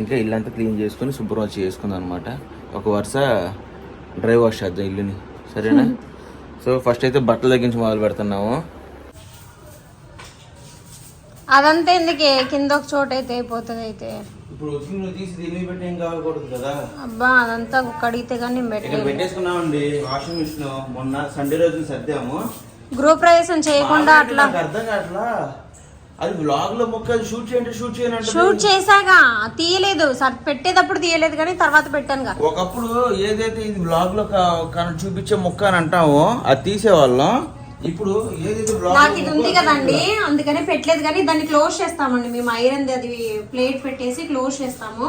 ఇంకా ఇల్లంతా క్లీన్ చేసుకుని శుభ్రం వచ్చి చేసుకుందాం అనమాట ఒక వరుస డ్రై వాష్ చేద్దాం ఇల్లుని. సరేనా? సో ఫస్ట్ అయితే బట్టలు తగ్గించి మొదలు పెడుతున్నాము. అదంతా ఎందుకే? కింద ఒక చోట అయితే అయిపోతుంది అయితే. ఇప్పుడు ఉతికి తీసి దీన్ని పెట్టి ఏం కాకూడదు కదా? అబ్బా అదంతా కడిగితే కానీ పెట్టలేదు. పెట్టేసుకున్నామండి వాషింగ్ మిషన్. మొన్న సండే రోజు సర్దాము. గృహప్రవేశం చేయకుండా అట్లా. అర్థం కావట్లా? అది బ్లాగ్లో మొక్క షూట్ చేయండి షూట్ చేయండి షూట్ చేశాగా. తీయలేదు. సర్ పెట్టేటప్పుడు తీయలేదు కానీ తర్వాత పెట్టానుగా ఒకప్పుడు ఏదైతే ఇది బ్లాగ్లో చూపించే మొక్క అని అంటామో అది తీసేవాళ్ళం. ఇప్పుడు నాకు ఇది ఉంది కదండి. అందుకనే పెట్టలేదు కానీ దాన్ని క్లోజ్ చేస్తామండి. మేము ఐరన్ అది ప్లేట్ పెట్టేసి క్లోజ్ చేస్తాము.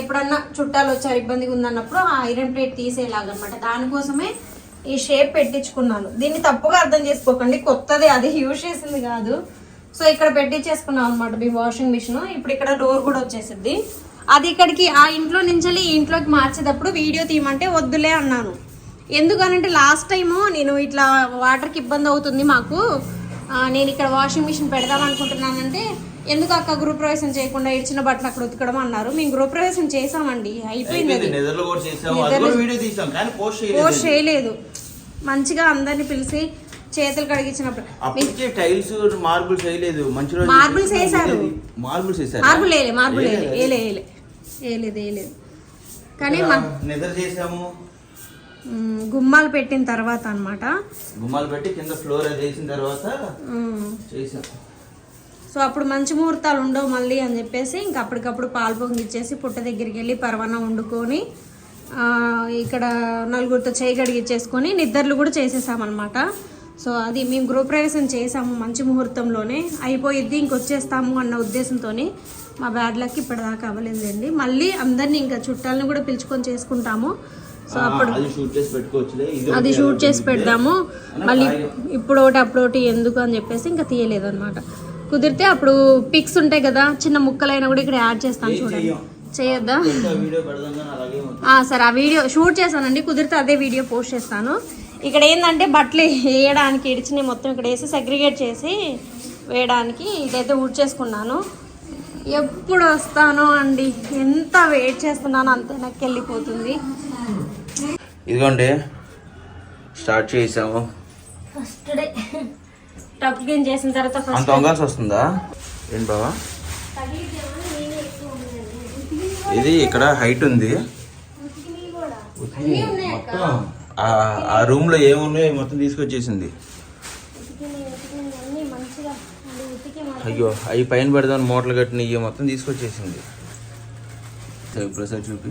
ఎప్పుడన్నా చుట్టాలు వచ్చారు ఇబ్బందిగా ఉందన్నప్పుడు ఆ ఐరన్ ప్లేట్ తీసేలాగనమాట దానికోసమే ఈ షేప్ పెట్టించుకున్నాను. దీన్ని తప్పుగా అర్థం చేసుకోకండి. కొత్తది అది యూజ్ చేసింది కాదు. సో ఇక్కడ పెట్టించేసుకున్నాం అనమాట మీ వాషింగ్ మిషన్ ఇప్పుడు ఇక్కడ డోర్ కూడా వచ్చేసింది అది ఇక్కడికి ఆ ఇంట్లో నుంచి ఈ ఇంట్లోకి మార్చేటప్పుడు వీడియో తీయమంటే వద్దులే అన్నాను. ఎందుకనంటే లాస్ట్ టైము నేను ఇట్లా వాటర్కి ఇబ్బంది అవుతుంది మాకు. నేను ఇక్కడ వాషింగ్ మిషన్ పెడదాం అనుకుంటున్నానంటే ఎందుకు అక్క గృహప్రవేశం చేయకుండా ఇచ్చిన బట్టలు అక్కడ ఉతకడం అన్నారు. మేము గృహప్రవేశం చేసామండి అయిపోయింది పోస్ట్ చేయలేదు. మంచిగా అందరిని పిలిచి చేతులు కడిగించినప్పుడు. అప్పటికే టైల్స్ మార్బుల్ చేయలేదు. మంచి రోజు Marbles వేశారు. మార్బుల్స్ వేసారు మార్బుల్ వేయలే మార్బుల్ వేయలే వేయలే వేయలే. వేయలేదు వేయలేదు. కానీ నిద్ర చేసాము గుమ్మాలు పెట్టిన తర్వాత అన్నమాట. గుమ్మాలు పెట్టి కింద ఫ్లోర్ తర్వాత చేసాం సో అప్పుడు మంచి ముహూర్తాలు ఉండవు మళ్ళీ అని చెప్పేసి ఇంక అప్పటికప్పుడు పాలు పొంగిచ్చేసి పుట్ట దగ్గరికి వెళ్ళి పరవన్నం వండుకొని ఇక్కడ నలుగురితో చేయి కడిగిచ్చేసుకొని నిద్రలు కూడా చేసేసామన్నమాట. సో అది మేము గృహప్రవేశం చేసాము మంచి ముహూర్తంలోనే. అయిపోయిద్ది ఇంకొచ్చేస్తాము అన్న ఉద్దేశంతో మా బ్యాడ్ లక్ ఇప్పటిదాకా అవ్వలేదండి మళ్ళీ అందరినీ ఇంకా చుట్టాలను కూడా పిలుచుకొని చేసుకుంటాము. సో అప్పుడు అది షూట్ చేసి. పెడదాము. మళ్ళీ ఇప్పుడు ఒకటి అప్పుడు ఒకటి ఎందుకు అని చెప్పేసి ఇంకా తీయలేదు అనమాట కుదిరితే అప్పుడు పిక్స్ ఉంటాయి కదా చిన్న ముక్కలైనా కూడా ఇక్కడ యాడ్ చేస్తాను చూడండి. చేయొద్దా సరే ఆ వీడియో షూట్ చేశానండి. కుదిరితే అదే వీడియో పోస్ట్ చేస్తాను. ఇక్కడ ఏంటంటే బట్టలు వేయడానికి ఇడిచినవి మొత్తం ఇక్కడ వేసి సెగ్రిగేట్ చేసి వేయడానికి ఇదైతే ఊడ్ చేసుకున్నాను. ఎప్పుడు వస్తానో అండి ఎంత వెయిట్ చేస్తున్నానో అంతే నాకు వెళ్ళిపోతుంది. ఇదిగోండి స్టార్ట్ చేసాము. ఫస్ట్ డే టప్ గేమ్ చేసిన తర్వాత అంత వంగాల్సి వస్తుందా? ఏంటి బావా? ఇది ఇక్కడ హైట్ ఉంది. మొత్తం. ఆ- ఆ రూమ్లో ఏమున్నాయో మొత్తం తీసుకొచ్చేసింది? అయ్యో అవి పైన పెడదాం మూటలు కట్టిన ఇవి మొత్తం తీసుకొచ్చేసింది. ప్రసాద్ చూపి.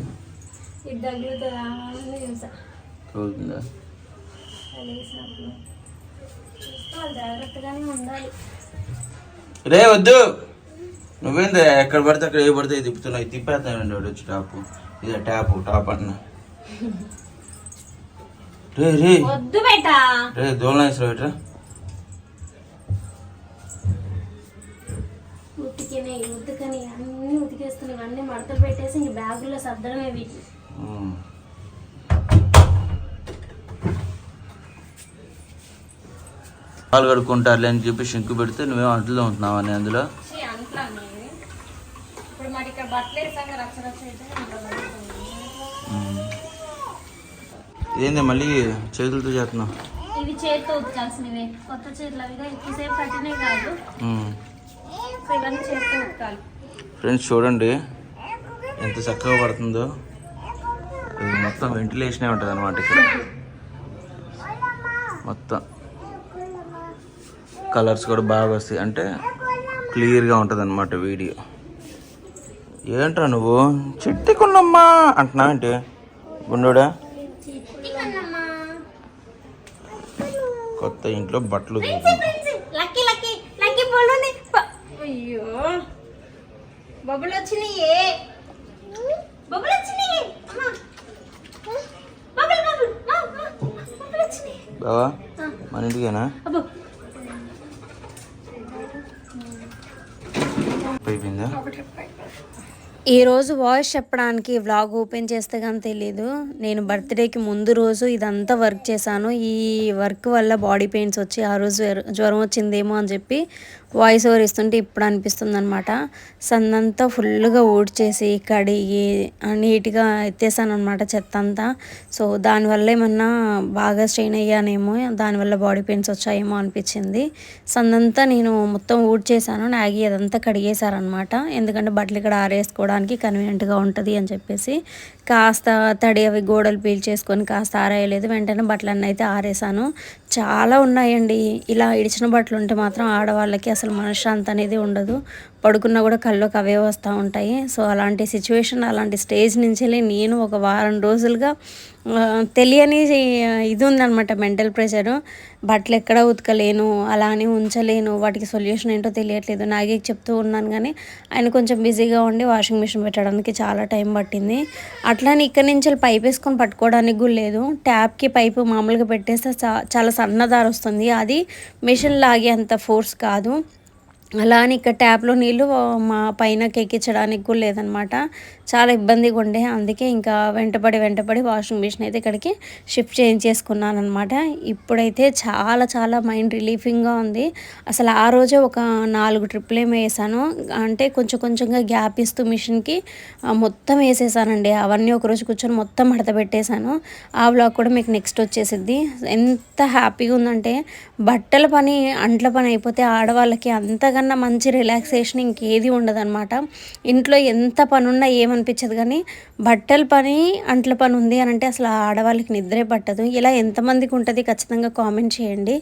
తగులుతుందా రే వద్దు! నువ్వేంది? ఎక్కడ పడితే అక్కడ ఏ పడితే తిప్పుతున్నావు. ఇది తిప్పేస్తానండి వాడు వచ్చి టాపు. ఇదే ట్యాప్ టాప్ అన్న. రే రే. వద్దు బేటా. రే ఉతికినాయి ఉతికని అన్ని ఉతికేస్తున్నాయి అన్ని మడతలు పెట్టేసి ఇంక బ్యాగుల్లో సర్దడమే వీటిని పాలు కడుక్కుంటారులే అని చెప్పి షింకు పెడితే నువ్వేం అంటులో ఉంటున్నావు అని అందులో. ఇప్పుడు మరి ఇక్కడ బట్టలు వేసాక రచ్చ రచ్చ అయితే అందులో పడుతుంది. ఉమ్. ఇదేంది మళ్ళీ చేతులతో చేస్తున్నావు? ఇవి చేతితో ఉతకాల్సినవే కొత్త చేతులు అవిగా ఎక్కువసేపు కట్టినే కాదు. ఇవన్నీ చేతితో ఉతకాలి ఫ్రెండ్స్ చూడండి ఎంత చక్కగా పడుతుందో. ఇది మొత్తం వెంటిలేషనే ఉంటుంది అనమాట ఇక్కడ. మొత్తం. కలర్స్ కూడా బాగా వస్తాయి. అంటే క్లియర్గా ఉంటుంది అనమాట వీడియో. ఏంట్రా నువ్వు? చిట్టుకున్నమ్మా అంటున్నావేంటి? గుండోడా? కొత్త ఇంట్లో బట్టలు. లక్కీ లక్కీ లక్కీ బొల్లుని అయ్యో బొబ్బలు వచ్చినాయి బొబ్బలు బావా మన ఇంటికేనా? అబ్బో. అయిపోయిందా? ఈరోజు వాయిస్ చెప్పడానికి వ్లాగ్ ఓపెన్ చేస్తే కానీ తెలీదు. నేను బర్త్డేకి ముందు రోజు ఇదంతా వర్క్ చేశాను. ఈ వర్క్ వల్ల బాడీ పెయిన్స్ వచ్చి ఆ రోజు జ్వరం వచ్చిందేమో అని చెప్పి వాయిస్ ఓవర్ ఇస్తుంటే ఇప్పుడు అనిపిస్తుంది అనమాట సందంతా ఫుల్గా ఊడ్చేసి కడిగి నీట్గా ఎత్తేసాను అనమాట చెత్త అంతా సో దానివల్ల ఏమన్నా బాగా స్ట్రెయిన్ అయ్యానేమో దానివల్ల బాడీ పెయిన్స్ వచ్చాయేమో అనిపించింది. సందంతా నేను మొత్తం ఊడ్చేసాను నాగి అదంతా కడిగేశారనమాట ఎందుకంటే బట్టలు ఇక్కడ ఆరేసుకోవడానికి కన్వీనియంట్గా ఉంటుంది అని చెప్పేసి కాస్త తడి అవి గోడలు పీల్చేసుకొని కాస్త ఆరేయలేదు. వెంటనే బట్టలన్నీ అయితే ఆరేసాను చాలా ఉన్నాయండి. ఇలా ఇడిచిన బట్టలు ఉంటే మాత్రం ఆడవాళ్ళకి అసలు మనశ్శాంతి అనేది ఉండదు. పడుకున్నా కూడా కళ్ళలోకి అవే వస్తూ ఉంటాయి. సో అలాంటి సిచ్యువేషన్ అలాంటి స్టేజ్ నుంచి నేను ఒక వారం రోజులుగా తెలియని ఇది ఉందన్నమాట మెంటల్ ప్రెషర్ బట్టలు ఎక్కడ ఉతకలేను అలా అని ఉంచలేను వాటికి సొల్యూషన్ ఏంటో తెలియట్లేదు. నాగే చెప్తూ ఉన్నాను కానీ ఆయన కొంచెం బిజీగా ఉండి వాషింగ్ మిషన్ పెట్టడానికి చాలా టైం పట్టింది. అట్లానే ఇక్కడి నుంచి పైప్ వేసుకొని పట్టుకోవడానికి కూడా లేదు. ట్యాప్కి పైపు మామూలుగా పెట్టేస్తే చాలా సన్నదారు వస్తుంది. అది మిషన్ లాగే అంత ఫోర్స్ కాదు. అలా అని ఇక్కడ ట్యాప్లో నీళ్ళు మా పైన ఎక్కించడానికి కూడా లేదనమాట. చాలా ఇబ్బందిగా ఉండే. అందుకే ఇంకా వెంటపడి వెంటపడి వాషింగ్ మిషన్ అయితే ఇక్కడికి షిఫ్ట్ చేయించేసుకున్నాను అనమాట ఇప్పుడైతే చాలా చాలా మైండ్ రిలీఫింగ్గా ఉంది. అసలు ఆ రోజే ఒక నాలుగు ట్రిప్పులు వేసాను. అంటే కొంచెం కొంచెంగా గ్యాప్ ఇస్తూ మిషన్కి మొత్తం వేసేసానండి. అవన్నీ ఒకరోజు కూర్చొని మొత్తం మడత పెట్టేశాను. ఆ బ్లాగ్ కూడా మీకు నెక్స్ట్ వచ్చేసిద్ది. ఎంత హ్యాపీగా ఉందంటే బట్టల పని అంట్ల పని అయిపోతే ఆడవాళ్ళకి అంతగా అంతకన్నా మంచి రిలాక్సేషన్ ఇంకేది ఉండదన్నమాట. ఇంట్లో ఎంత పని ఉన్నా ఏమనిపించదు కానీ బట్టల పని అంట్ల పని ఉంది అని అంటే అసలు ఆడవాళ్ళకి నిద్రే పట్టదు. ఇలా ఎంతమందికి ఉంటుంది ఖచ్చితంగా కామెంట్ చేయండి.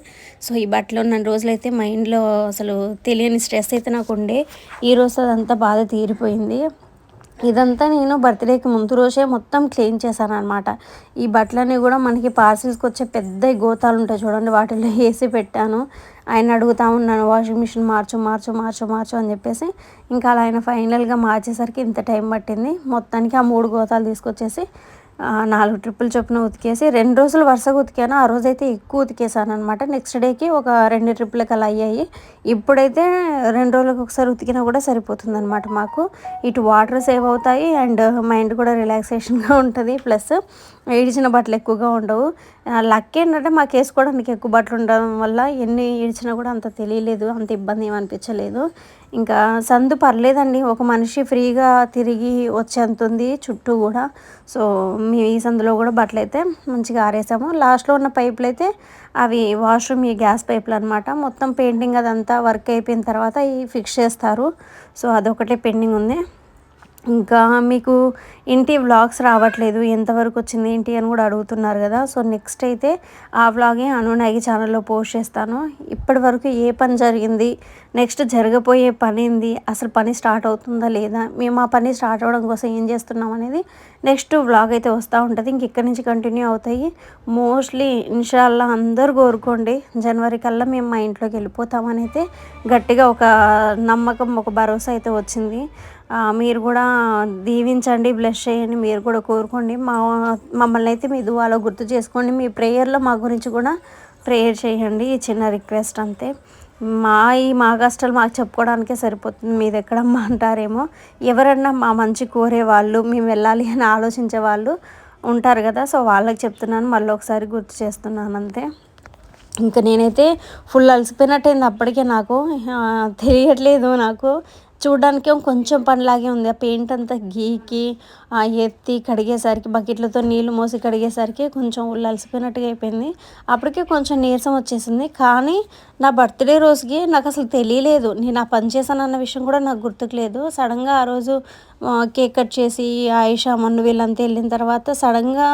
సో ఈ బట్టలు ఉన్న రోజులైతే మైండ్లో అసలు తెలియని స్ట్రెస్ అయితే నాకు ఉండే. ఈ రోజు అదంతా బాధ తీరిపోయింది. ఇదంతా నేను బర్త్డేకి ముందు రోజే మొత్తం క్లీన్ చేశాను అనమాట ఈ బట్టలన్నీ కూడా మనకి పార్సిల్స్కి వచ్చే పెద్ద గోతాలు ఉంటాయి చూడండి వాటిల్లో వేసి పెట్టాను. ఆయన అడుగుతా ఉన్నాను వాషింగ్ మిషన్ మార్చు మార్చు మార్చు మార్చు అని చెప్పేసి. ఇంకా అలా ఆయన ఫైనల్గా మార్చేసరికి ఇంత టైం పట్టింది. మొత్తానికి ఆ మూడు గోతాలు తీసుకొచ్చేసి నాలుగు ట్రిప్పులు చొప్పున ఉతికేసి రెండు రోజులు వరుసగా ఉతికాను. ఆ రోజైతే ఎక్కువ ఉతికేసాను అనమాట నెక్స్ట్ డేకి ఒక రెండు ట్రిప్పులకి అలా అయ్యాయి. ఇప్పుడైతే రెండు రోజులకు ఒకసారి ఉతికినా కూడా సరిపోతుంది అనమాట మాకు. ఇటు వాటర్ సేవ్ అవుతాయి అండ్ మైండ్ కూడా రిలాక్సేషన్గా ఉంటుంది. ప్లస్ ఇడిచిన బట్టలు ఎక్కువగా ఉండవు. లక్ ఏంటంటే మాకు వేసుకోవడానికి ఎక్కువ బట్టలు ఉండడం వల్ల ఎన్ని ఇడిచినా కూడా అంత తెలియలేదు అంత ఇబ్బంది ఏమి అనిపించలేదు. ఇంకా సందు పర్లేదండి ఒక మనిషి ఫ్రీగా తిరిగి వచ్చేంత ఉంది చుట్టూ కూడా. సో మేము ఈ సందులో కూడా బట్టలు అయితే మంచిగా ఆరేసాము. లాస్ట్లో ఉన్న పైపులు అయితే అవి వాష్రూమ్ ఈ గ్యాస్ పైపులు అనమాట మొత్తం పెయింటింగ్ అదంతా వర్క్ అయిపోయిన తర్వాత ఈ ఫిక్స్ చేస్తారు. సో అదొకటే పెండింగ్ ఉంది. ఇంకా మీకు ఇంటి వ్లాగ్స్ రావట్లేదు ఎంతవరకు వచ్చింది ఏంటి అని కూడా అడుగుతున్నారు కదా. సో నెక్స్ట్ అయితే ఆ వ్లాగే అనునాగి ఛానల్లో పోస్ట్ చేస్తాను. ఇప్పటి వరకు ఏ పని జరిగింది నెక్స్ట్ జరగబోయే పని ఏంది అసలు పని స్టార్ట్ అవుతుందా లేదా మేము ఆ పని స్టార్ట్ అవ్వడం కోసం ఏం చేస్తున్నాం అనేది నెక్స్ట్ వ్లాగ్ అయితే వస్తూ ఉంటుంది. ఇంక ఇక్కడి నుంచి కంటిన్యూ అవుతాయి. మోస్ట్లీ ఇన్షాల్లా అందరు కోరుకోండి జనవరి కల్లా మేము మా ఇంట్లోకి వెళ్ళిపోతామని అయితే గట్టిగా ఒక నమ్మకం ఒక భరోసా అయితే వచ్చింది. మీరు కూడా దీవించండి బ్లెస్ చేయండి మీరు కూడా కోరుకోండి. మా మమ్మల్ని అయితే మీ దువాలో గుర్తు చేసుకోండి. మీ ప్రేయర్లో మా గురించి కూడా ప్రేయర్ చేయండి. ఈ చిన్న రిక్వెస్ట్ అంతే. మా ఈ మా కష్టాలు మాకు చెప్పుకోవడానికే సరిపోతుంది. మీది ఎక్కడమ్మా అంటారేమో. ఎవరన్నా మా మంచి కోరే వాళ్ళు మేము వెళ్ళాలి అని ఆలోచించే వాళ్ళు ఉంటారు కదా. సో వాళ్ళకి చెప్తున్నాను. మళ్ళీ ఒకసారి గుర్తు చేస్తున్నాను అంతే. ఇంకా నేనైతే ఫుల్ అలసిపోయినట్టయింది. అప్పటికే నాకు తెలియట్లేదు నాకు. చూడడానికి కొంచెం పనిలాగే ఉంది. ఆ పెయింట్ అంతా గీకి ఎత్తి కడిగేసరికి బకెట్లతో నీళ్ళు మోసి కడిగేసరికి కొంచెం ఉల్లలసిపోయినట్టుగా అయిపోయింది. అప్పటికే కొంచెం నీరసం వచ్చేసింది. కానీ నా బర్త్డే రోజుకి నాకు అసలు తెలియలేదు. నేను ఆ పని చేశానన్న విషయం కూడా నాకు గుర్తుకు లేదు సడన్గా ఆ రోజు కేక్ కట్ చేసి ఆయుషా మన్ను వీళ్ళంతా వెళ్ళిన తర్వాత సడన్గా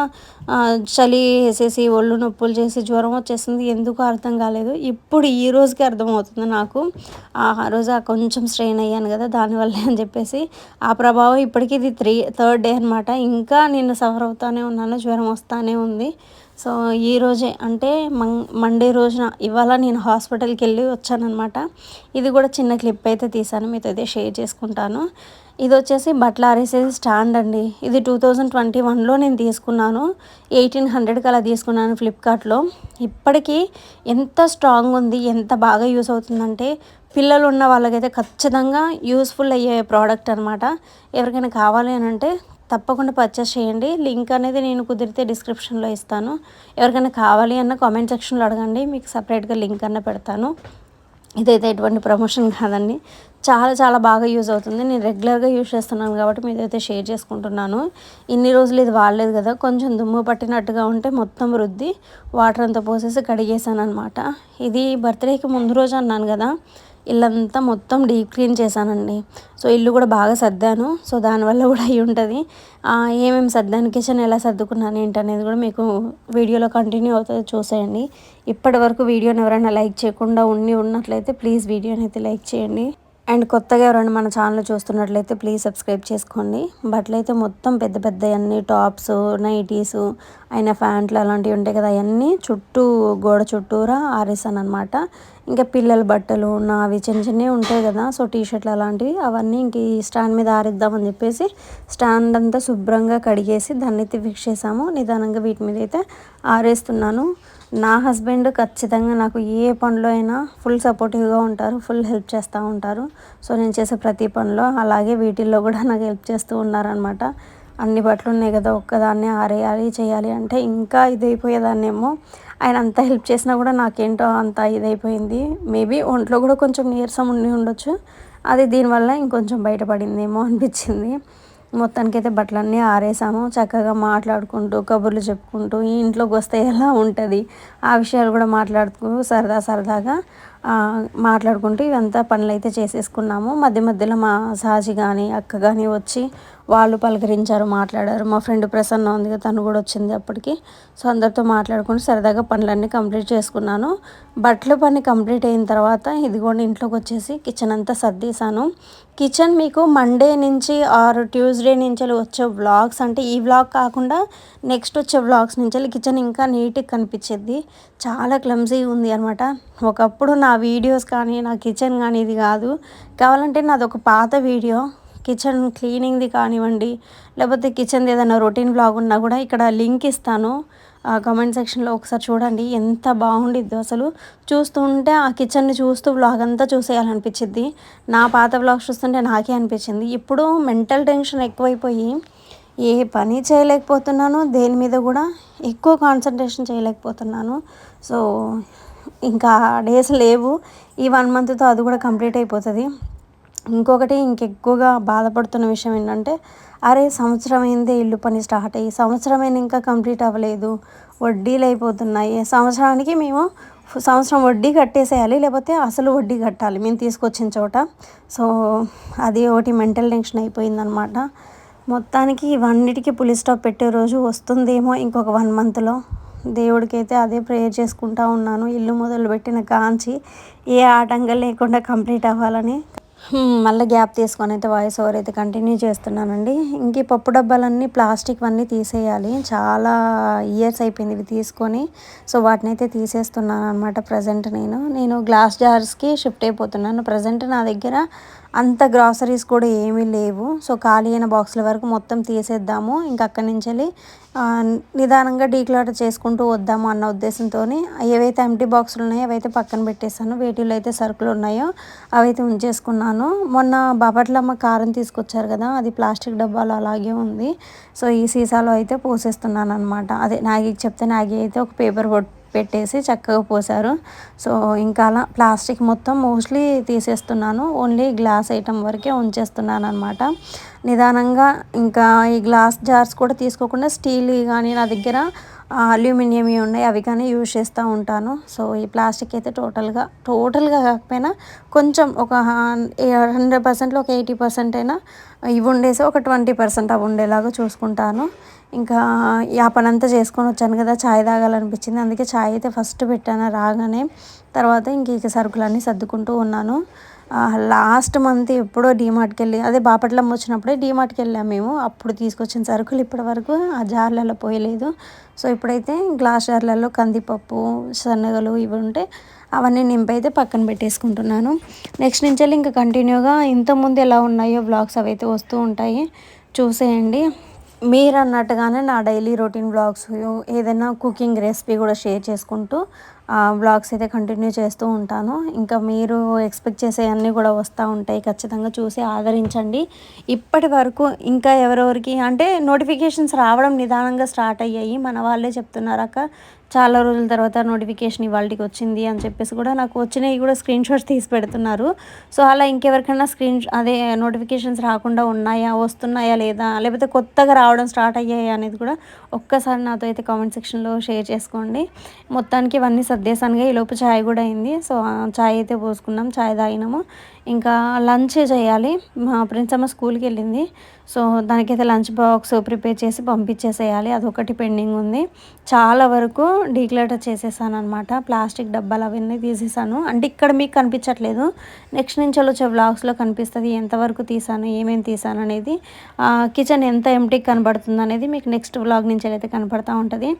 చలి వేసేసి ఒళ్ళు నొప్పులు చేసి జ్వరం వచ్చేసింది. ఎందుకు అర్థం కాలేదు. ఇప్పుడు ఈ రోజుకి అర్థమవుతుంది నాకు. ఆ ఆ రోజు ఆ కొంచెం స్ట్రెయిన్ అయ్యాను కదా దానివల్లే అని చెప్పేసి. ఆ ప్రభావం ఇప్పటికీ ఇది త్రీ థర్డ్ డే అనమాట ఇంకా నేను సఫర్ అవుతానే ఉన్నాను జ్వరం వస్తానే ఉంది. సో ఈ రోజే అంటే మం మండే రోజున ఇవాళ నేను హాస్పిటల్కి వెళ్ళి వచ్చానమాట ఇది కూడా చిన్న క్లిప్ అయితే తీసాను మీతో అయితే షేర్ చేసుకుంటాను. ఇది వచ్చేసి బట్టలు ఆరేసేది స్టాండ్ అండి. ఇది టూ థౌజండ్ ట్వంటీ వన్లో నేను తీసుకున్నాను. ఎయిటీన్ హండ్రెడ్కి అలా తీసుకున్నాను ఫ్లిప్కార్ట్లో ఇప్పటికీ ఎంత స్ట్రాంగ్ ఉంది ఎంత బాగా యూస్ అవుతుందంటే పిల్లలు ఉన్న వాళ్ళకైతే ఖచ్చితంగా యూస్ఫుల్ అయ్యే ప్రోడక్ట్ అనమాట ఎవరికైనా కావాలి అని అంటే తప్పకుండా పర్చేస్ చేయండి. లింక్ అనేది నేను కుదిరితే డిస్క్రిప్షన్లో ఇస్తాను. ఎవరికైనా కావాలి అన్న కామెంట్ సెక్షన్లో అడగండి. మీకు సపరేట్గా లింక్ అన్న పెడతాను. ఇదైతే ఎటువంటి ప్రమోషన్ కాదండి. చాలా చాలా బాగా యూజ్ అవుతుంది. నేను రెగ్యులర్గా యూజ్ చేస్తున్నాను కాబట్టి మీదైతే షేర్ చేసుకుంటున్నాను. ఇన్ని రోజులు ఇది వాడలేదు కదా కొంచెం దుమ్ము పట్టినట్టుగా ఉంటే మొత్తం రుద్ది వాటర్ అంతా పోసేసి కడిగేసాను అనమాట ఇది బర్త్డేకి ముందు రోజు అన్నాను కదా ఇల్లంతా మొత్తం డీప్ క్లీన్ చేశానండి. సో ఇల్లు కూడా బాగా సర్దాను. సో దానివల్ల కూడా అయి ఉంటుంది. ఏమేమి సర్దాను కిచెన్ ఎలా సర్దుకున్నాను ఏంటి అనేది కూడా మీకు వీడియోలో కంటిన్యూ అవుతుంది చూసేయండి. ఇప్పటి వరకు వీడియోని ఎవరైనా లైక్ చేయకుండా ఉండి ఉన్నట్లయితే ప్లీజ్ వీడియోని అయితే లైక్ చేయండి. అండ్ కొత్తగా ఎవరైనా మన ఛానల్ చూస్తున్నట్లయితే ప్లీజ్ సబ్స్క్రైబ్ చేసుకోండి. బట్టలు అయితే మొత్తం పెద్ద పెద్ద అన్ని టాప్స్ నైటీస్ అయిన ప్యాంట్లు అలాంటివి ఉంటాయి కదా అవన్నీ చుట్టూ గోడ చుట్టూరా ఆరేసాను అనమాట ఇంకా పిల్లల బట్టలు నావి చిన్న చిన్నవి ఉంటాయి కదా సో టీ షర్ట్లు అలాంటివి అవన్నీ ఇంక ఈ స్టాండ్ మీద ఆరేద్దామని చెప్పేసి స్టాండ్ అంతా శుభ్రంగా కడిగేసి దాన్ని అయితే ఫిక్స్ చేసాము. నిదానంగా వీటి మీద అయితే ఆరేస్తున్నాను. నా హస్బెండ్ ఖచ్చితంగా నాకు ఏ పనిలో అయినా ఫుల్ సపోర్టివ్గా ఉంటారు ఫుల్ హెల్ప్ చేస్తూ ఉంటారు. సో నేను చేసే ప్రతి పనిలో అలాగే వీటిల్లో కూడా నాకు హెల్ప్ చేస్తూ ఉన్నారనమాట అన్ని బట్టలు ఉన్నాయి కదా ఒక్కదాన్నే ఆరేయాలి చేయాలి అంటే ఇంకా ఇదైపోయేదాన్నేమో. ఆయన అంత హెల్ప్ చేసినా కూడా నాకేంటో అంత ఇదైపోయింది. మేబీ ఒంట్లో కూడా కొంచెం నీరసం ఉండి ఉండొచ్చు. అది దీనివల్ల ఇంకొంచెం బయటపడిందేమో అనిపించింది. మొత్తానికైతే బట్టలన్నీ ఆరేసాము. చక్కగా మాట్లాడుకుంటూ కబుర్లు చెప్పుకుంటూ ఈ ఇంట్లోకి వస్తే ఎలా ఉంటుంది? ఆ విషయాలు కూడా మాట్లాడుతూ సరదా సరదాగా మాట్లాడుకుంటూ ఇవంతా పనులు అయితే చేసేసుకున్నాము. మధ్య మధ్యలో మా సాజి కానీ అక్క కానీ వచ్చి వాళ్ళు పలకరించారు మాట్లాడారు. మా ఫ్రెండ్ ప్రసన్న ఉంది కదా తను కూడా వచ్చింది అప్పటికి. సో అందరితో మాట్లాడుకుని సరదాగా పనులన్నీ కంప్లీట్ చేసుకున్నాను. బట్టల పని కంప్లీట్ అయిన తర్వాత ఇదిగోండి ఇంట్లోకి వచ్చేసి కిచెన్ అంతా సర్దేశాను. కిచెన్ మీకు మండే నుంచి ఆర్ ట్యూస్డే నుంచి వచ్చే వ్లాగ్స్ అంటే ఈ వ్లాగ్ కాకుండా నెక్స్ట్ వచ్చే వ్లాగ్స్ నుంచి కిచెన్ ఇంకా నీట్గా కనిపించేది. చాలా క్లమ్జీగా ఉంది అనమాట ఒకప్పుడు నా వీడియోస్ కానీ నా కిచెన్ కానీ ఇది కాదు. కావాలంటే నాది ఒక పాత వీడియో. కిచెన్ క్లీనింగ్ది కానివ్వండి లేకపోతే కిచెన్ది ఏదైనా రొటీన్ బ్లాగ్ ఉన్నా కూడా ఇక్కడ లింక్ ఇస్తాను. కమెంట్ సెక్షన్లో ఒకసారి చూడండి ఎంత బాగుండిద్దో అసలు. చూస్తుంటే ఆ కిచెన్ని చూస్తూ బ్లాగ్ అంతా చూసేయాలనిపించింది నా పాత బ్లాగ్స్ చూస్తుంటే నాకే అనిపించింది. ఇప్పుడు మెంటల్ టెన్షన్ ఎక్కువైపోయి ఏ పని చేయలేకపోతున్నాను దేని మీద కూడా ఎక్కువ కాన్సన్ట్రేషన్ చేయలేకపోతున్నాను. సో ఇంకా డేస్ లేవు. ఈ వన్ మంత్తో అది కూడా కంప్లీట్ అయిపోతుంది. ఇంకొకటి ఇంకెక్కువగా బాధపడుతున్న విషయం ఏంటంటే అరే సంవత్సరం అయిందే ఇల్లు పని స్టార్ట్ అయ్యి సంవత్సరమైన ఇంకా కంప్లీట్ అవ్వలేదు వడ్డీలు అయిపోతున్నాయి. సంవత్సరానికి మేము సంవత్సరం వడ్డీ కట్టేసేయాలి లేకపోతే అసలు వడ్డీ కట్టాలి. మేము తీసుకొచ్చిన చోట. సో అది ఒకటి మెంటల్ టెన్షన్ అయిపోయిందనమాట. మొత్తానికి ఇవన్నిటికీ పులి స్టాప్ పెట్టే రోజు వస్తుందేమో ఇంకొక వన్ మంత్లో. దేవుడికైతే అదే ప్రేయర్ చేసుకుంటా ఉన్నాను. ఇల్లు మొదలు పెట్టిన కాంచి ఏ ఆటంకం లేకుండా కంప్లీట్ అవ్వాలని మళ్ళీ గ్యాప్ తీసుకొని అయితే వాయిస్ ఓవర్ అయితే కంటిన్యూ చేస్తున్నానండి. ఇంక ఈ పప్పు డబ్బాలన్నీ ప్లాస్టిక్ అన్నీ తీసేయాలి. చాలా ఇయర్స్ అయిపోయింది ఇవి తీసుకొని. సో వాటిని అయితే తీసేస్తున్నాను అనమాట ప్రజెంట్ నేను నేను గ్లాస్ జార్స్కి షిఫ్ట్ అయిపోతున్నాను. ప్రజెంట్ నా దగ్గర అంత గ్రాసరీస్ కూడా ఏమీ లేవు. సో ఖాళీ అయిన బాక్సుల వరకు మొత్తం తీసేద్దాము. ఇంకా అక్కడి నుంచి వెళ్ళి నిదానంగా డీక్లాటర్ చేసుకుంటూ వద్దాము అన్న ఉద్దేశంతో ఏవైతే ఎంటీ బాక్సులు ఉన్నాయో అవైతే పక్కన పెట్టేశాను. వేటిలో అయితే సరుకులు ఉన్నాయో అవైతే ఉంచేసుకున్నాను. మొన్న బాపట్లమ్మ కారం తీసుకొచ్చారు కదా అది ప్లాస్టిక్ డబ్బాలో అలాగే ఉంది. సో ఈ సీసాలో అయితే పోసేస్తున్నాను అనమాట అదే నాగికి చెప్తే నాగి అయితే ఒక పేపర్ పెట్టేసి చక్కగా పోసారు సో ఇంకా అలా ప్లాస్టిక్ మొత్తం మోస్ట్లీ తీసేస్తున్నాను. ఓన్లీ గ్లాస్ ఐటమ్ వరకే ఉంచేస్తున్నాను అనమాట నిదానంగా ఇంకా ఈ గ్లాస్ జార్స్ కూడా తీసుకోకుండా స్టీల్ కానీ నా దగ్గర అల్యూమినియం ఉన్నాయి అవి కానీ యూజ్ చేస్తూ ఉంటాను. సో ఈ ప్లాస్టిక్ అయితే టోటల్గా టోటల్గా కాకపోయినా కొంచెం ఒక హండ్రెడ్ పర్సెంట్లో ఒక ఎయిటీ పర్సెంట్ అయినా ఇవి ఉండేసి ఒక ట్వంటీ పర్సెంట్ అవి ఉండేలాగా చూసుకుంటాను. ఇంకా ఆ పని అంతా చేసుకొని వచ్చాను కదా చాయ్ తాగాలనిపించింది. అందుకే చాయ్ అయితే ఫస్ట్ పెట్టాను రాగానే. తర్వాత ఇంక ఇక సరుకులన్నీ సర్దుకుంటూ ఉన్నాను. లాస్ట్ మంత్ ఎప్పుడో డీమార్ట్కి వెళ్ళి అదే బాపట్లమ్మ వచ్చినప్పుడే డీమార్ట్కి వెళ్ళాము మేము. అప్పుడు తీసుకొచ్చిన సరుకులు ఇప్పటి వరకు ఆ జార్లలో పోయలేదు. సో ఇప్పుడైతే గ్లాస్ జార్లలో కందిపప్పు శనగలు ఇవి ఉంటే అవన్నీ నింపైతే పక్కన పెట్టేసుకుంటున్నాను. నెక్స్ట్ నుంచి వెళ్ళి ఇంకా కంటిన్యూగా ఇంతకుముందు ఎలా ఉన్నాయో బ్లాగ్స్ అవైతే వస్తూ ఉంటాయి. చూసేయండి. మీరు అన్నట్టుగానే నా డైలీ రొటీన్ బ్లాగ్స్ ఏదైనా కుకింగ్ రెసిపీ కూడా షేర్ చేసుకుంటూ బ్లాగ్స్ అయితే కంటిన్యూ చేస్తూ ఉంటాను. ఇంకా మీరు ఎక్స్పెక్ట్ చేసే అన్నీ కూడా వస్తూ ఉంటాయి. ఖచ్చితంగా చూసి ఆదరించండి. ఇప్పటి వరకు ఇంకా ఎవరెవరికి అంటే నోటిఫికేషన్స్ రావడం నిదానంగా స్టార్ట్ అయ్యాయి. మన వాళ్ళే చెప్తున్నారు అక్క చాలా రోజుల తర్వాత నోటిఫికేషన్ ఇవాళకి వచ్చింది అని చెప్పేసి కూడా నాకు వచ్చినవి కూడా స్క్రీన్ షాట్స్ తీసి పెడుతున్నారు. సో అలా ఇంకెవరికైనా స్క్రీన్ అదే నోటిఫికేషన్స్ రాకుండా ఉన్నాయా వస్తున్నాయా లేదా లేకపోతే కొత్తగా రావడం స్టార్ట్ అయ్యాయా అనేది కూడా ఒక్కసారి నాతో అయితే కామెంట్ సెక్షన్లో షేర్ చేసుకోండి. మొత్తానికి ఇవన్నీ సర్దేశానుగా ఈ లోపు ఛాయ్ కూడా అయింది. సో ఆ ఛాయ్ అయితే పోసుకున్నాం ఛాయ్ తాగినాము. ఇంకా లంచ్ చేయాలి. మా ఫ్రెండ్స్ అమ్మ స్కూల్కి వెళ్ళింది. సో దానికైతే లంచ్ బాక్స్ ప్రిపేర్ చేసి పంపించేసేయాలి. అదొకటి పెండింగ్ ఉంది. చాలా వరకు డీక్లటర్ చేసేసాను అనమాట ప్లాస్టిక్ డబ్బాలు అవన్నీ తీసేసాను. అంటే ఇక్కడ మీకు కనిపించట్లేదు. నెక్స్ట్ నుంచి వచ్చే వ్లాగ్స్లో కనిపిస్తుంది ఎంతవరకు తీసాను ఏమేమి తీసాను అనేది. కిచెన్ ఎంత ఎంటీ కనబడుతుంది అనేది మీకు నెక్స్ట్ వ్లాగ్ నుంచి అయితే కనపడతా ఉంటుంది.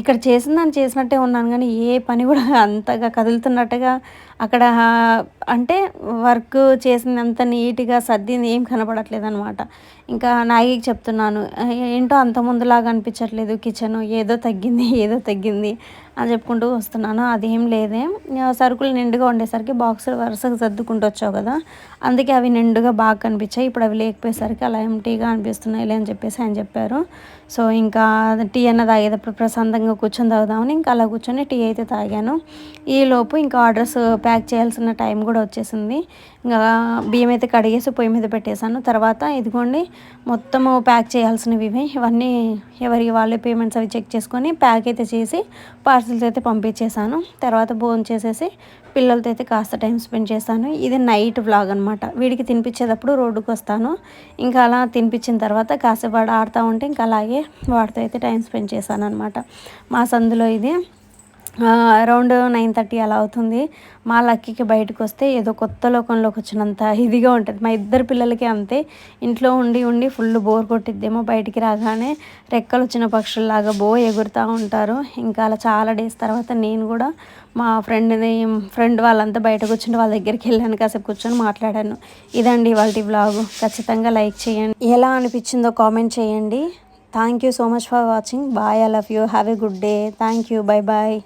ఇక్కడ చేసిన దాన్ని చేసినట్టే ఉన్నాను కానీ ఏ పని కూడా అంతగా కదులుతున్నట్టుగా అక్కడ అంటే వర్క్ చేసినంత నీట్గా సర్దింది ఏం కనపడట్లేదు అనమాట ఇంకా నాగికి చెప్తున్నాను ఏంటో అంత ముందులాగా అనిపించట్లేదు కిచెన్ ఏదో తగ్గింది ఏదో తగ్గింది అని చెప్పుకుంటూ వస్తున్నాను. అదేం లేదే సరుకులు నిండుగా ఉండేసరికి బాక్సులు వరుసగా సర్దుకుంటూ వచ్చావు కదా అందుకే అవి నిండుగా బాగా కనిపించాయి ఇప్పుడు అవి లేకపోయేసరికి అలా ఎంటీగా అనిపిస్తున్నాయి అని చెప్పేసి ఆయన చెప్పారు. సో ఇంకా టీ అన్న తాగేటప్పుడు ప్రశాంతంగా కూర్చొని తాగుదామని ఇంకా అలా కూర్చొని టీ అయితే తాగాను. ఈ లోపు ఇంకా ఆర్డర్స్ ప్యాక్ చేయాల్సిన టైం కూడా వచ్చేసింది. ఇంకా బియ్యం అయితే కడిగేసి పొయ్యి మీద పెట్టేశాను. తర్వాత ఇదిగోండి మొత్తము ప్యాక్ చేయాల్సినవి ఇవి. ఇవన్నీ ఎవరికి వాళ్ళే పేమెంట్స్ అవి చెక్ చేసుకొని ప్యాక్ అయితే చేసి పార్సిల్స్ అయితే పంపించేశాను. తర్వాత భోజనం చేసేసి పిల్లలతో అయితే కాస్త టైం స్పెండ్ చేశాను. ఇది నైట్ వ్లాగ్ అనమాట వీడికి తినిపించేటప్పుడు రోడ్డుకు వస్తాను. ఇంకా అలా తినిపించిన తర్వాత కాసేపు వాడు ఆడుతూ ఉంటే ఇంకా అలాగే వాడితో అయితే టైం స్పెండ్ చేశాను అనమాట మా సందులో ఇది. అరౌండ్ నైన్ థర్టీ అలా అవుతుంది. మా లక్కీకి బయటకు వస్తే ఏదో కొత్త లోకంలోకి వచ్చినంత ఇదిగా ఉంటుంది. మా ఇద్దరు పిల్లలకి అంతే. ఇంట్లో ఉండి ఉండి ఫుల్ బోర్ కొట్టిద్దేమో బయటికి రాగానే. రెక్కలు వచ్చిన పక్షుల్లాగా బో ఎగురుతూ ఉంటారు. ఇంకా అలా చాలా డేస్ తర్వాత నేను కూడా మా ఫ్రెండ్ని ఫ్రెండ్ వాళ్ళంతా బయటకు వచ్చిన వాళ్ళ దగ్గరికి వెళ్ళాను. కాసేపు కూర్చొని మాట్లాడాను. ఇదండి వాళ్ళ బ్లాగు ఖచ్చితంగా లైక్ చేయండి. ఎలా అనిపించిందో కామెంట్ చేయండి. Thank you so much for watching. Bye. I love you. Have a good day. Thank you. Bye bye.